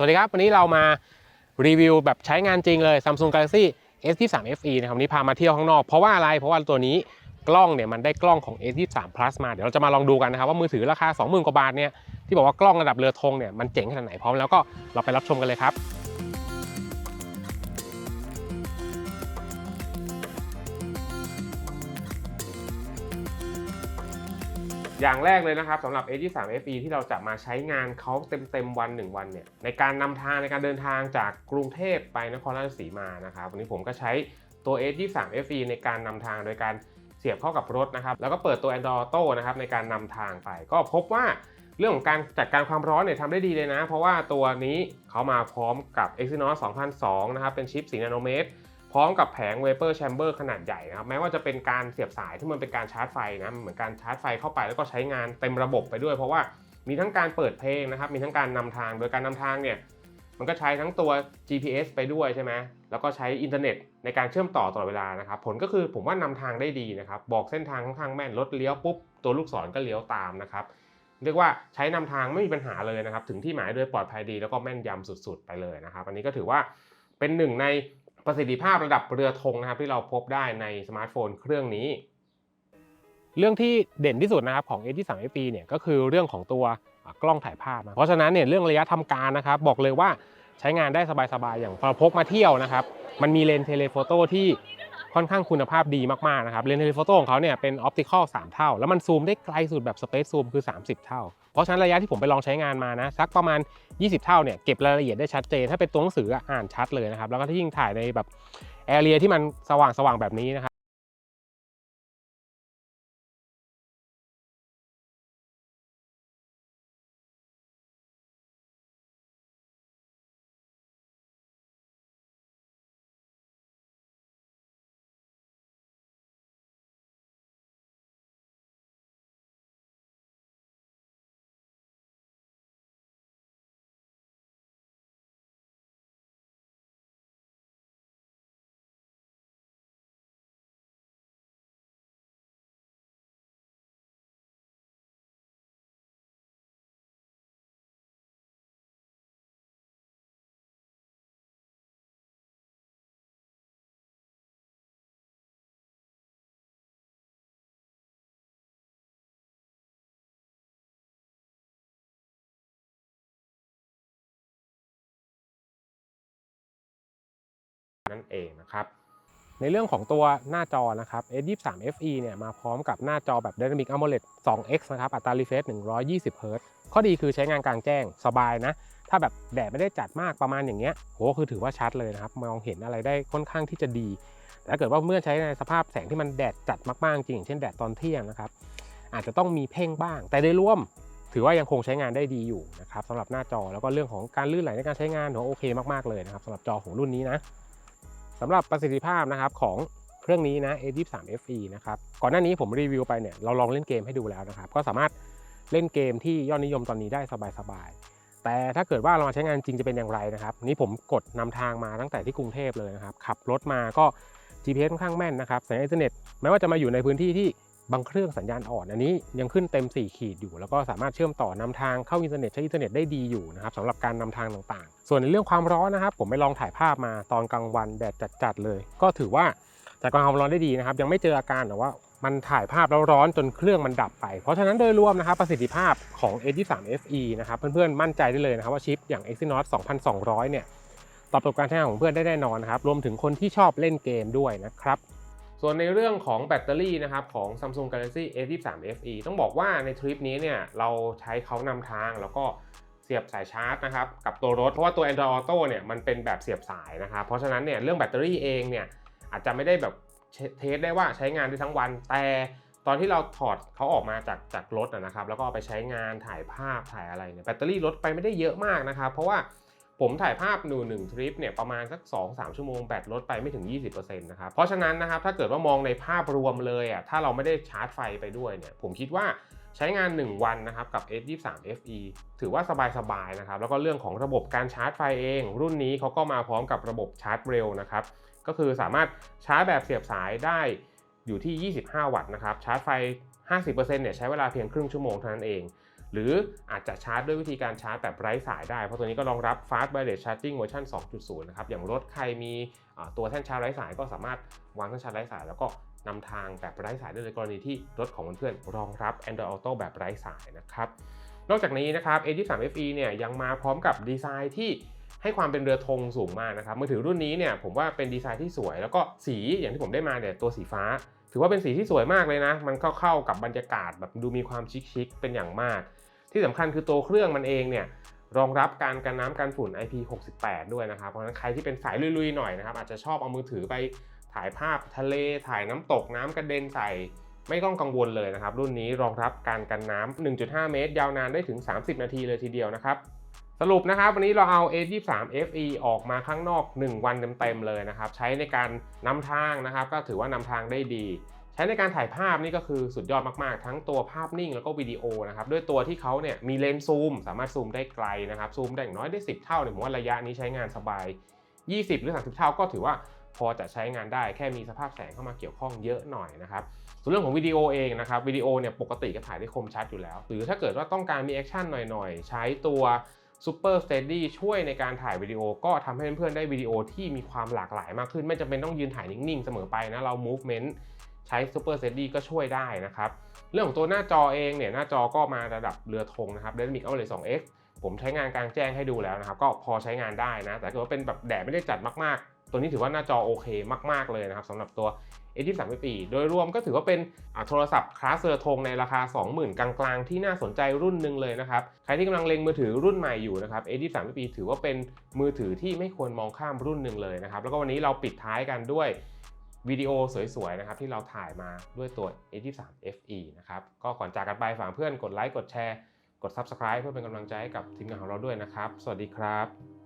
วัสดีครับ วันนี้เรามารีวิวแบบใช้งานจริงเลย Samsung Galaxy S23 FE นะครับนนี้พามาเที่ยวข้างนอกเพราะว่าอะไร เพราะว่าตัวนี้กล้องเนี่ยมันได้กล้องของ S23 Plus มา เดี๋ยวเราจะมาลองดูกันนะครับว่ามือถือราคา 20,000 กว่าบาทเนี่ยที่บอกว่ากล้องระดับเรือธงเนี่ยมันเจ๋งขนาดไหนพร้อมแล้วก็เราไปรับชมกันเลยครับ อย่างแรกเลยนะครับสำหรับ A23 FE ที่เราจะมาใช้งานเขาเต็มๆวัน 1 วันเนี่ยในการนำทางในการเดินทางจากกรุงเทพไปนครราชสีมานะครับวันนี้ผมก็ใช้ตัว A23 FE ในการนำทางโดยการเสียบเข้ากับรถนะครับแล้วก็เปิดตัว Android Auto นะครับในการนำทางไป ก็พบว่าเรื่องของการจัดการความร้อนเนี่ยทำได้ดีเลยนะ เพราะว่าตัวนี้เขามาพร้อมกับ Exynos 2002 นะครับเป็นชิป 4 นาโนเมตร พร้อมกับแผง Vapor Chamber ขนาดใหญ่นะครับแม้ว่าจะเป็นการเสียบสายที่มันเป็นการชาร์จไฟนะเหมือนการชาร์จไฟเข้าไปแล้วก็ใช้งานเต็มระบบไปด้วย เพราะว่ามีทั้งการเปิดเพลงนะครับมีทั้งการนำทางโดยการนำทางเนี่ยมันก็ใช้ทั้งตัว GPS ไปด้วยใช่ไหมแล้วก็ใช้อินเทอร์เน็ตในการเชื่อมต่อตลอดเวลานะครับ ผลก็คือผมว่านำทางได้ดีนะครับ บอกเส้นทางค่อนข้างแม่น รถเลี้ยวปุ๊บ ตัวลูกศรก็เลี้ยวตามนะครับ เรียกว่าใช้นำทางไม่มีปัญหาเลยนะครับ ถึงที่หมายโดยปลอดภัยดีแล้วก็แม่นยำสุดๆ ไปเลยนะครับ อันนี้ก็ถือว่าเป็นหนึ่งใน ประสิทธิภาพระดับเรือธงนะครับที่เราพบได้ในสมาร์ทโฟนเครื่องนี้ เรื่องที่เด่นที่สุดนะครับของ A23 FE เนี่ยก็คือเรื่องของตัวกล้องถ่ายภาพนะเพราะฉะนั้นเนี่ยเรื่องระยะทำการนะครับ บอกเลยว่าใช้งานได้สบายๆ อย่างพอพกมาเที่ยวนะครับ มันมีเลนส์เทเลโฟโต้ที่ ค่อนข้างคุณภาพดีมากๆนะครับเลนส์เทเลโฟโต้ของเขาเนี่ยเป็นออปติคอล3เท่า แล้วมันซูมได้ไกลสุดแบบสเปซซูมคือ 30 เท่า เพราะฉะนั้นระยะที่ผมไปลองใช้งานมานะสักประมาณ 20 เท่าเนี่ยเก็บรายละเอียดได้ชัดเจน ถ้าเป็นตัวหนังสืออ่านชัดเลยนะครับแล้วก็ถ้ายิ่งถ่ายในแบบแอเรียที่มันสว่างสว่างๆแบบนี้นะครับ นั่นเองนะครับในเรื่องของตัวหน้าจอนะครับ S23 FE เนี่ยมาพร้อมกับหน้าจอแบบ Dynamic AMOLED 2X นะครับอัตรา refresh 120 Hz ข้อดีคือใช้งานกลางแจ้งสบายนะ ถ้าแบบแดดไม่ได้จัดมากประมาณอย่างเงี้ยโหคือถือว่าชัดเลยนะครับ มองเห็นอะไรได้ค่อนข้างที่จะดี แต่ถ้าเกิดว่าเมื่อใช้ในสภาพแสงที่มันแดดจัดมากๆ จริงอย่างเช่นแดดตอนเที่ยงนะครับ อาจจะต้องมีเพ่งบ้าง แต่โดยรวม ถือว่ายังคงใช้งานได้ดีอยู่นะครับสำหรับหน้าจอแล้วก็เรื่องของการลื่นไหลในการใช้งานถือโอเคมากๆเลยนะครับสำหรับจอของรุ่นนี้นะ สำหรับประสิทธิภาพนะครับของเครื่องนี้นะ A23 FE นะครับ ก่อนหน้านี้ผมรีวิวไปเนี่ยเราลองเล่นเกมให้ดูแล้วนะครับ ก็สามารถเล่นเกมที่ยอดนิยมตอนนี้ได้สบายๆ แต่ถ้าเกิดว่าเรามาใช้งานจริงจะเป็นอย่างไรนะครับ นี่ผมกดนำทางมาตั้งแต่ที่กรุงเทพเลยนะครับ ขับรถมาก็ GPS ค่อนข้างแม่นนะครับสัญญาณอินเทอร์เน็ตแม้ว่าจะมาอยู่ในพื้นที่ที่ บางเครื่องสัญญาณอ่อนอันนี้ยังขึ้นเต็ม 4 ขีดอยู่ แล้วก็สามารถเชื่อมต่อนำทางเข้าอินเทอร์เน็ตใช้อินเทอร์เน็ตได้ดีอยู่นะครับสำหรับการนำทางต่างๆ ส่วนในเรื่องความร้อนนะครับ ผมไปลองถ่ายภาพมาตอนกลางวันแดดจัดๆเลย ก็ถือว่าจัดการความร้อนได้ดีนะครับ ยังไม่เจออาการแต่ว่ามันถ่ายภาพแล้วร้อนจนเครื่องมันดับไป เพราะฉะนั้นโดยรวมนะครับประสิทธิภาพของ A23 FE นะครับเพื่อนๆมั่นใจได้เลยนะครับว่าชิปอย่าง Exynos 2200 เนี่ยตอบโจทย์การใช้งานของเพื่อนได้แน่นอนนะครับรวมถึงคนที่ชอบเล่นเกมด้วยนะครับ ส่วนในเรื่องของแบตเตอรี่นะครับของ Samsung Galaxy A23 FE ต้องบอกว่าในทริปนี้เนี่ยเราใช้เขานำทางแล้วก็เสียบสายชาร์จนะครับกับตัวรถ เพราะว่าตัว Android Auto เนี่ยมันเป็นแบบเสียบสายนะครับ เพราะฉะนั้นเนี่ยเรื่องแบตเตอรี่เองเนี่ยอาจจะไม่ได้แบบเทสได้ว่าใช้งานได้ทั้งวัน แต่ตอนที่เราถอดเขาออกมาจากจากรถนะครับแล้วก็เอาไปใช้งานถ่ายภาพถ่ายอะไรเนี่ยแบตเตอรี่ลดไปไม่ได้เยอะมากนะครับเพราะว่า ผมถ่ายภาพหนูหนึ่งทริปเนี่ยประมาณสัก 2-3 ชั่วโมงแบตลดไปไม่ถึง 20%นะครับ เพราะฉะนั้นนะครับถ้าเกิดว่ามองในภาพรวมเลยอะถ้าเราไม่ได้ชาร์จไฟไปด้วยเนี่ยผมคิดว่าใช้งาน 1 วันนะครับกับ S23 FE ถือว่าสบายๆนะครับแล้วก็เรื่องของระบบการชาร์จไฟเอง รุ่นนี้เขาก็มาพร้อมกับระบบชาร์จเร็วนะครับก็คือสามารถชาร์จแบบเสียบสายได้อยู่ที่ 25 วัตต์นะครับชาร์จไฟ 50%เนี่ยใช้เวลาเพียงครึ่งชั่วโมงเท่านั้นเอง หรืออาจจะชาร์จด้วยวิธีการชาร์จแบบไร้สายได้ เพราะตัวนี้ก็รองรับ Fast Wireless Charging เวอร์ชัน2.0 นะครับ อย่างรถใครมีตัวแท่นชาร์จไร้สายก็สามารถวางแท่นชาร์จไร้สาย แล้วก็นำทางแบบไร้สายได้เลยกรณีที่รถของเพื่อนๆรองรับ Android Auto แบบไร้สายนะครับ นอกจากนี้นะครับ A23 FE เนี่ยยังมาพร้อมกับดีไซน์ที่ให้ความเป็นเรือธงสูงมากนะครับมือถือรุ่นนี้เนี่ยผมว่าเป็นดีไซน์ที่สวย แล้วก็สีอย่างที่ผมได้มาเนี่ยตัวสีฟ้า ถือว่าเป็นสีที่สวยมากเลยนะ มันเข้าๆกับบรรยากาศแบบดูมีความชิคๆเป็นอย่างมาก ที่สำคัญคือตัวเครื่องมันเองเนี่ยรองรับการกันน้ำกันฝุ่น IP68 ด้วยนะครับ เพราะฉะนั้นใครที่เป็นสายลุยๆหน่อยนะครับอาจจะชอบเอามือถือไปถ่ายภาพทะเลถ่ายน้ำตกน้ำกระเด็นใส่ไม่ต้องกังวลเลยนะครับ รุ่นนี้รองรับการกันน้ำ1.5 เมตร ยาวนานได้ถึง 30 นาทีเลยทีเดียวนะครับ สรุปนะครับวันนี้เราเอา A23 FE ออกมาข้างนอก 1 วันเต็มๆเลยนะครับ ใช้ในการนำทางนะครับ ก็ถือว่านำทางได้ดี ใช้ในการถ่ายภาพนี่ก็คือสุดยอดมากๆ ทั้งตัวภาพนิ่งแล้วก็วิดีโอนะครับด้วยตัวที่เขาเนี่ยมีเลนส์ซูม สามารถซูมได้ไกลนะครับซูมได้อย่างน้อยได้ 10 เท่าเนี่ยผมว่าระยะนี้ใช้งานสบาย 20 หรือ 30 เท่าก็ถือว่าพอจะใช้งานได้แค่มีสภาพแสงเข้ามาเกี่ยวข้องเยอะหน่อยนะครับส่วนเรื่องของวิดีโอเองนะครับวิดีโอเนี่ยปกติก็ถ่ายได้คมชัดอยู่แล้ว หรือถ้าเกิดว่าต้องการมีแอคชั่นหน่อยๆ ใช้ตัว Super Steady ช่วยในการถ่ายวิดีโอก็ทำให้เพื่อนๆได้วิดีโอที่มีความหลากหลายมากขึ้น ไม่จำเป็นต้องยืนถ่ายนิ่งๆ เสมอไปนะเรา movement ใช้ Super Steady ก็ช่วยได้นะครับ เรื่องของตัวหน้าจอเองเนี่ยหน้าจอก็มาระดับเรือธงนะครับ Dynamic AMOLED 2X ผมใช้งานกลางแจ้งให้ดูแล้วนะครับ ก็พอใช้งานได้นะ แต่ถ้าเกิดว่าเป็นแบบแดดไม่ได้จัดมากๆ ตัวนี้ถือว่าหน้าจอโอเคมาก ๆ เลยนะครับสำหรับตัว A23 FE โดยรวมก็ถือว่าเป็นโทรศัพท์คลาสเซอรือธงในราคา 20,000 กลางๆ ที่น่าสนใจรุ่นหนึ่งเลยนะครับ ใครที่กำลังเล็งมือถือรุ่นใหม่อยู่นะครับ A23 FE ถือว่าเป็นมือถือที่ไม่ควรมองข้ามรุ่นหนึ่งเลยนะครับ แล้วก็วันนี้เราปิดท้ายกันด้วย วิดีโอสวยๆนะครับที่เราถ่ายมาด้วยตัว A23 FE นะครับก็ก่อนจากกันไปฝากเพื่อนกดไลค์กดแชร์ กด Subscribe เพื่อเป็นกำลังใจให้กับทีมงานของเราด้วยนะครับ สวัสดีครับ